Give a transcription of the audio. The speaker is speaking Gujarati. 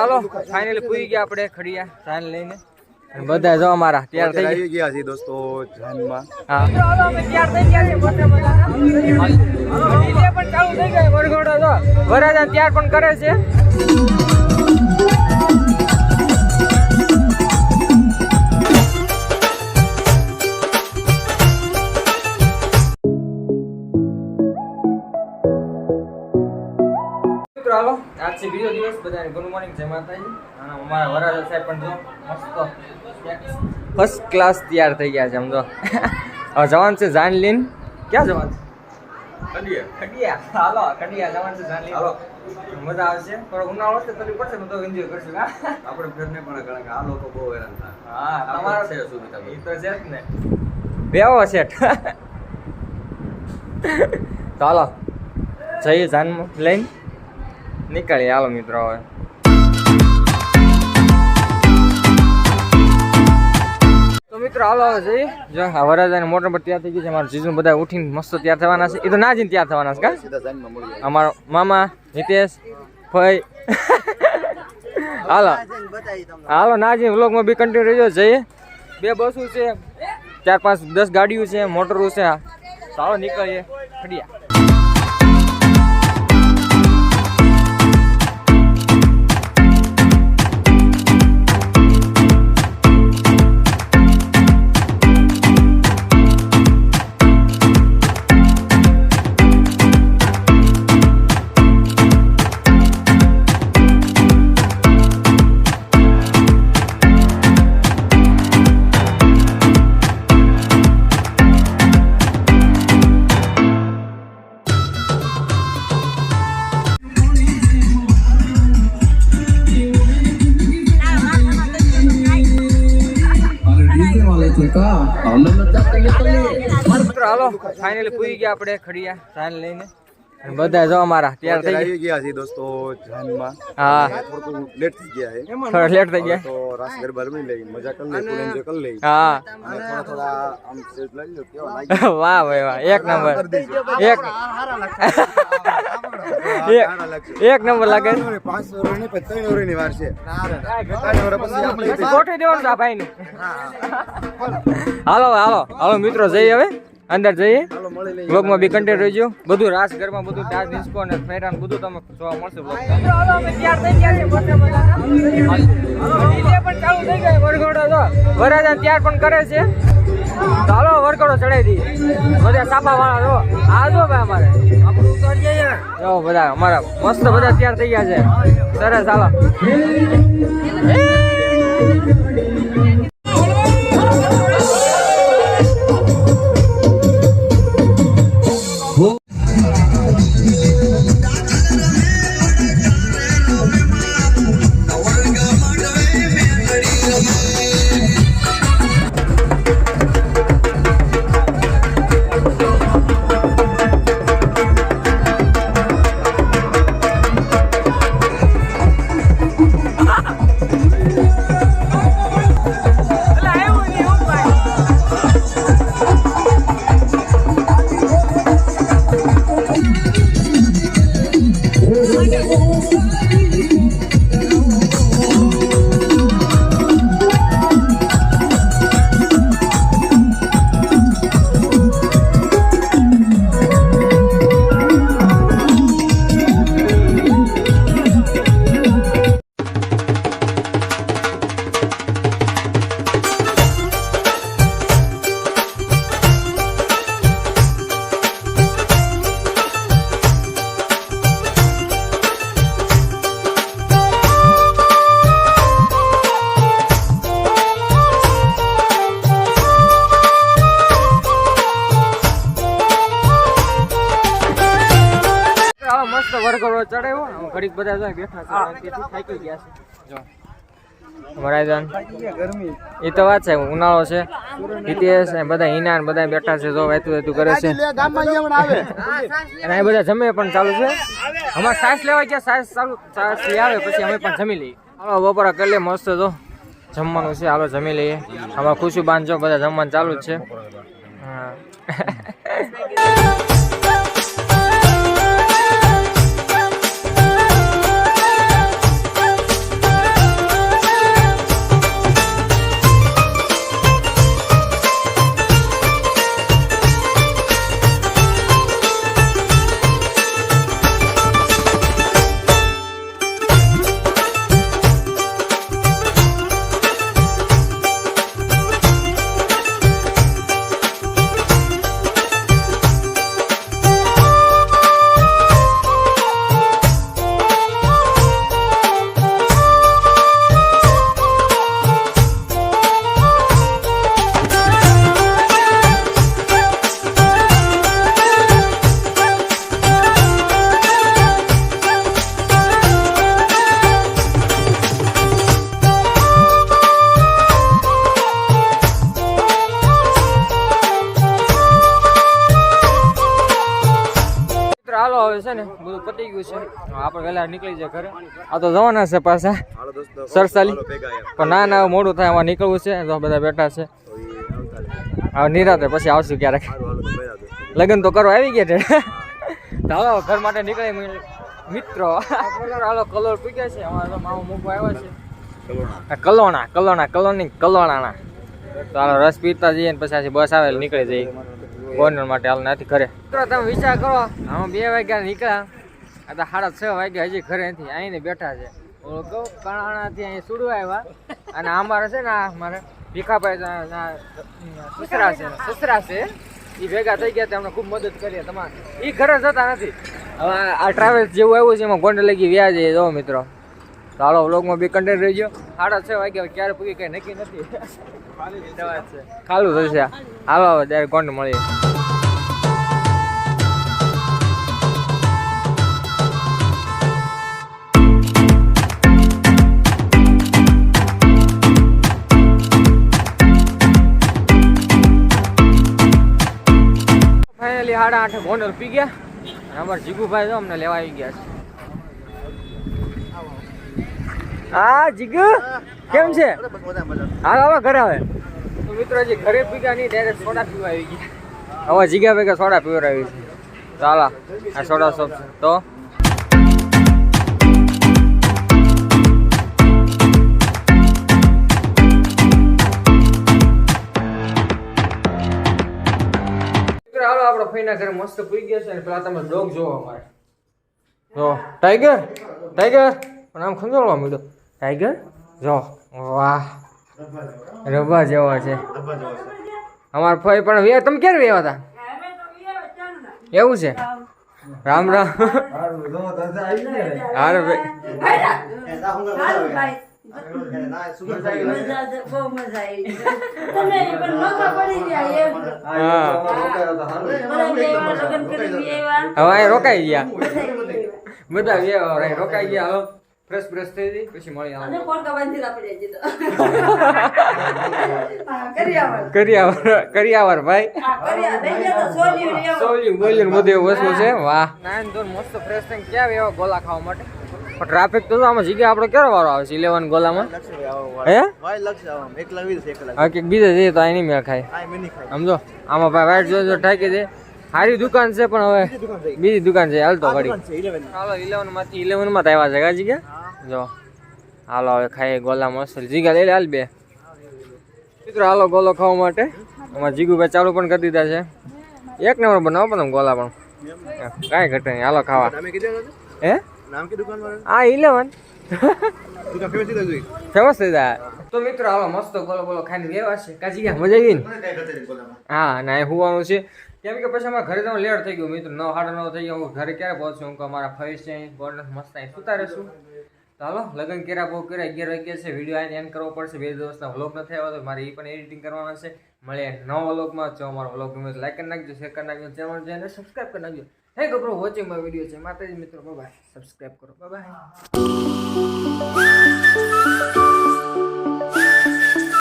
હાલો ફાઇનલી પૂરી ગયા આપણે ખડીયા. સાન લઈને. બધા જો અમારા તૈયાર થઈ ગયા. છે દોસ્તો જાનમાં હા. તૈયાર થઈ ગયા છે બધા મોટા પણ ચાલુ થઈ ગયા વરઘોડો જો. વરાજા તૈયાર પણ કરે છે. હાલો બીજો દિવસ બધાને ગુડ મોર્નિંગ જય માતાજી. અને અમારા વરાજા સાહેબ પણ જો મસ્ત ફર્સ્ટ ક્લાસ તૈયાર થઈ ગયા છે આમ જો. હવે જવાન છે જાનલીન. ક્યાં જવાન? છે કડિયા હાલો કડિયા જવાન છે જાનલીન. હાલો. મજા આવશે. પણ ઉનાળો છે તકલીફ પડશે હું તો એન્જોય કરશું. હા. આપણે ઘરને પણ કારણ કે આ લોકો બહુ હેરાન થાય. હા તમારો છે સુવિધા એ તો છે જ ને. બેવો સેઠ ચાલો જઈએ જાનમાં લઈને. નીકળીએ હાલો મિત્રો હવે તો મિત્રો હાલો જઈએ. જો આ વરરાજાની મોટર પર તૈયાર થઈ ગઈ છે. મારા જીજુ બધા ઉઠીને મસ્ત તૈયાર થવાના છે. એ તો ના જઈને તૈયાર થવાના છે કા? અમારો મામા હિતેશ ભાઈ. હાલો. હાલો ના જઈને વ્લોગમાં બી કન્ટિન્યુ રહેજો. જઈએ. બે બસો છે. ચાર પાંચ દસ ગાડીઓ છે. મોટરો છે. ચાલો નીકળીએ. ખડિયા હાલો ફાઇનલી પૂરી ગયા આપણે ખડીયા. સાન લઈને. બધા જો અમારા તૈયાર થઈ આવી ગયા. છે દોસ્તો જાનમાં હા. થોડું લેટ થઈ ગયા છે. થોડા લેટ થઈ ગયા. તો રાસ ગરબા રમી લઈ મજા કરી લઈ ફૂલ એન્જોય કરી લઈ. હા. અને થોડા થોડા આમ સેજ લઈ લો કેવા લાગે વાહ ભાઈ વાહ એક નંબર. એક. એક નંબર લાગે. છે. પાંચસો ની ત્રણની વાર છે. ગોઠવી દેવાનું ભાઈ ને હાલો હાલો હાલો મિત્રો જઈએ હવે. અંદર જઈએ. બ્લોગમાં બી કન્ટેન્ટ રહેજો. બધું રાસ ઘરમાં બધું ડાન્સ ડિસ્કો અને ફેરાન બધું તમે જોવા મળશે બ્લોગ હાલો અમે તૈયાર થઈ ગયા છે મોટા મોટા ડીજે પણ ચાલુ થઈ ગઈ વરઘોડો જો વરાજા તૈયાર પણ કરે છે. ચાલો વરઘોડો ચડાવી દઈએ. બધા સાપા વાળા જો આ જો ભાઈ અમારે. જો બધા અમારા મસ્ત બધા તૈયાર થઈ ગયા છે. સરસ હાલો. આવો મસ્ત વરઘોડો ચડાવ્યો. આમ ઘડીક બધા જો બેઠા છે. થાકી ગયા છે. જો. અમારા એ તો વાત છે ઉનાળો છે. ઇતિહાસ ને બધા હિના ને બધા બેઠા છે જો વહેતું વહેતું કરે છે. અને એ બધા જમે પણ ચાલુ છે. અમારે સાસ લેવા ગયા સાસ ચાલુ સાસ આવે પછી અમે પણ જમી લઈએ. હાલો બપોરા કરી લઈએ મસ્ત જો. જમવાનું છે હાલો જમી લઈએ. અમારે ખુશી બાંધજો બધા જમવાનું ચાલુ જ છે. હા. ને બધું પતી ગયું છે. આપણે વહેલા નીકળી જાય ઘરે. આ તો જવાના છે પાછા. સરસાલી પણ ના ના મોડું થાય એમાં નીકળવું છે. તો બધા બેઠા છે. હવે નિરાતે પછી આવશું ક્યારેક. લગ્ન તો કરવા આવી ગયા છે. હાલો ઘર માટે નીકળે મિત્રો. હાલો કલર પીગ્યા છે. અમારે મામા મૂકવા આવ્યા છે. કલોણા કલોણા કલોની કલોણાના. તો રસ પીતા જઈએ ને પછી બસ આવે નીકળી જઈએ. ગોંડલ માટે હાલ નથી ઘરે. તમે વિચાર કરો હું. બે વાગ્યા નીકળ્યા. આ તો સાડા છ વાગ્યા હજી ઘરે નથી અહીં બેઠા છે. કહું કણાણાથી અહીં સુડવા આવ્યા. અને અમારે છે ને મારે ભીખાભાઈ સસરા છે. સસરા છે. એ ભેગા થઈ ગયા અમને ખૂબ મદદ કરી તમારે. એ ઘરે જતા નથી. હવે આ- ટ્રાવેલ્સ જેવું આવ્યું છે એમાં ગોંડલ લગી વ્યાજ એ જો મિત્રો. તો હાલો વ્લોગમાં બી કન્ટેન્ટ રહેજો. સાડા છ વાગ્યા ક્યારે પૂરી કઈ નક્કી નથી. ખાલું થશે હાલો હવે ત્યારે કોન્ટ મળીએ. ફાઇનલી સાડા આઠે ગોંડલ પી ગયા. અમારા જીગુભાઈ તો અમને લેવા આવી ગયા છે. હા જીગુ? કેમ છે? હાલ આવો ઘરે આવે. તો મિત્રો જે ઘરે પીગા નહીં ડાયરેક્ટ સોડા પીવા આવી ગયા. હવે જીગા ભેગા સોડા પીવડાવી છે. ચાલો આ સોડા શોપ છે. તો? મિત્રો હાલો આપણો ફઈના ઘરે મસ્ત પૂરી ગયા છે અને પેલા તમે ડોગ જોવા અમારે. જો ટાઈગર? ટાઈગર? પણ આમ ખંજોળવા માંડ્યો. ટાઈગર જો. વાહ. રબા જેવો છે. અમાર ફોઈ પણ વે- તમે ક્યારે વેવા હતા? એવું છે? રામ રામ. હારે ભાઈ. હવે રોકાઈ ગયા. બધા રોકાઈ ગયા હવે ફ્રેશ બ્રશ થઈ જઈ પછી મળી આવે કરિયાવર કરિયાવર ભાઈ. સોલ્યું બોલ્યું બધું વસ્તુ છે વાહ. નાન તો મસ્ત ફ્રેશ થઈને ક્યાં એવા ગોલા ખાવા માટે? પણ ટ્રાફિક તો આમાં જગ્યા આપણો ક્યારે વારો આવે છે ઇલેવન ગોલામાં? હે? હા કે બીજે જઈએ તો અહીં નહીં મેળ ખાય. સમજો? આમાં ભાઈ વાઈટ જોજો ઠાકી દે. સારી દુકાન છે પણ હવે. બીજી દુકાન છે. હાલ તો ઘડી. ચાલો ઇલેવનમાંથી ઇલેવનમાં તો આવ્યા છે કા જગ્યા જો હાલો હવે ખાઈએ ગોલા મસ્ત. જીગા લઈ લે હાલ બે. મિત્રો હાલો ગોલો ખાવા માટે. અમારા જીગુભાઈ ચાલુ પણ કરી દીધા છે. એક નંબર બનાવો પણ ગોલા પણ. કાંઈ ઘટે નહીં. હાલો ખાવા. હે? નામ કે દુકાન વાળા આ ઇલેવન ફેમસ થઈ જાય. તો મિત્રો હાલો મસ્ત ગોલો ગોલો ખાઈને વ્યવહાર છે. કાજી ગયા મજા આવી ને હા ના એ હોવાનું છે. કેમ કે પછી અમારે ઘરે જવાનું લેટ થઈ ગયું મિત્રો. નવ સાડા નવ થઈ ગયો. હું ઘરે ક્યારે પહોંચ્યું હું કે અમારા ફરી છે મસ્ત અહીં સુતા રહેશું. તો હાલો, લગ્ન કર્યા બહુ કર્યા, અગિયાર વાગ્યા છે વીડિયો આને એન્ડ કરવો પડશે. બે દિવસના વ્લોગ નથી આવ્યો તો મારે એ પણ એડિટિંગ કરવાના છે. મળે નવા વ્લોગમાં જો અમારો વ્લોગ ગમે લાઈક કરી નાખજો શેર કરી નાખજો ચેનલ અને સબસ્ક્રાઈબ કરી નાખજો. હે ગોપ્રો વોચિંગ માય વીડિયો છે. માતાજી મિત્રો બાય સબસ્ક્રાઈબ કરો. બાય